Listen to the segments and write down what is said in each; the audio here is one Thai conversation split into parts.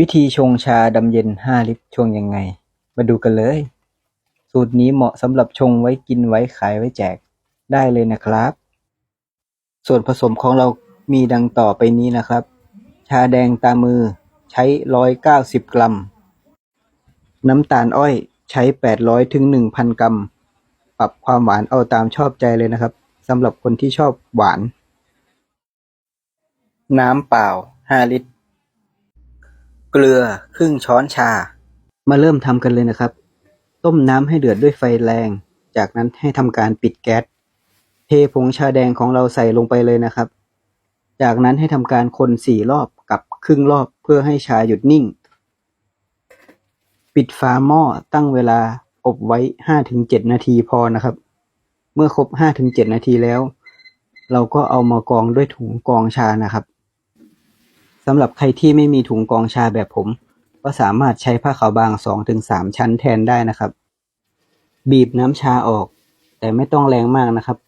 วิธีชงชาดำเย็น 5 ลิตรชงยังไง มาดูกันเลย สูตรนี้เหมาะสำหรับชงไว้กินไว้ขายไว้แจกได้เลยนะครับ ส่วนผสมของเรามีดังต่อไปนี้นะครับ ชาแดงตามือใช้ 190 กรัม น้ำตาลอ้อยใช้ 800ถึง1,000 กรัม ปรับความหวานเอาตามชอบใจเลยนะครับสำหรับคนที่ชอบหวาน น้ำเปล่า 5 ลิตร เกลือครึ่งช้อนชา มาเริ่มทำกันเลยนะครับ ต้มน้ำให้เดือดด้วยไฟแรง จากนั้นให้ทำการปิดแก๊สเทผงชาแดงของเราใส่ลงไปเลยนะครับ จากนั้นให้ทำการคนสี่รอบกับครึ่งรอบเพื่อให้ชาหยุดนิ่ง ปิดฝาหม้อตั้งเวลาอบไว้ห้าถึงเจ็ดนาทีพอนะครับ เมื่อครบห้าถึงเจ็ดนาทีแล้ว เราก็เอามากองด้วยถุงกองชานะครับ สำหรับใครที่ไม่มีถุงกรองชาแบบผม ก็สามารถใช้ผ้าขาวบางสองถึงสามชั้นแทนได้นะครับ บีบน้ำชาออก แต่ไม่ต้องแรงมากนะครับ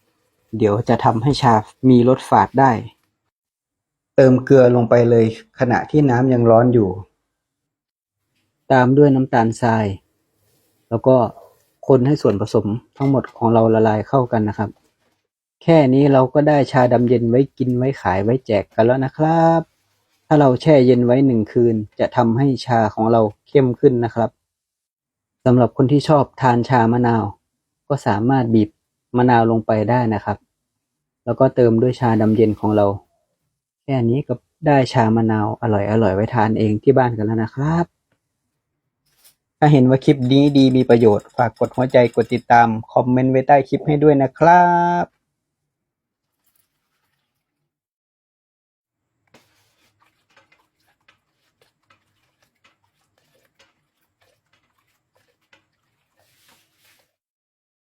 เดี๋ยวจะทำให้ชามีรสฝาดได้ เติมเกลือลงไปเลย ขณะที่น้ำยังร้อนอยู่ ตามด้วยน้ำตาลทราย แล้วก็คนให้ส่วนผสมทั้งหมดของเราละลายเข้ากันนะครับ แค่นี้เราก็ได้ชาดำเย็นไว้กินไว้ขายไว้แจกกันแล้วนะครับ ถ้าเราแช่เย็นไว้หนึ่งคืน จะทำให้ชาของเราเข้มขึ้นนะครับสำหรับคนที่ชอบทานชามะนาว ก็สามารถบีบมะนาวลงไปได้นะครับ แล้วก็เติมด้วยชาดำเย็นของเรา แค่นี้ก็ได้ชามะนาวอร่อยอร่อยไว้ทานเองที่บ้านกันแล้วนะครับ ถ้าเห็นว่าคลิปนี้ดีมีประโยชน์ ฝากกดหัวใจกดติดตาม คอมเมนต์ไว้ใต้คลิปให้ด้วยนะครับ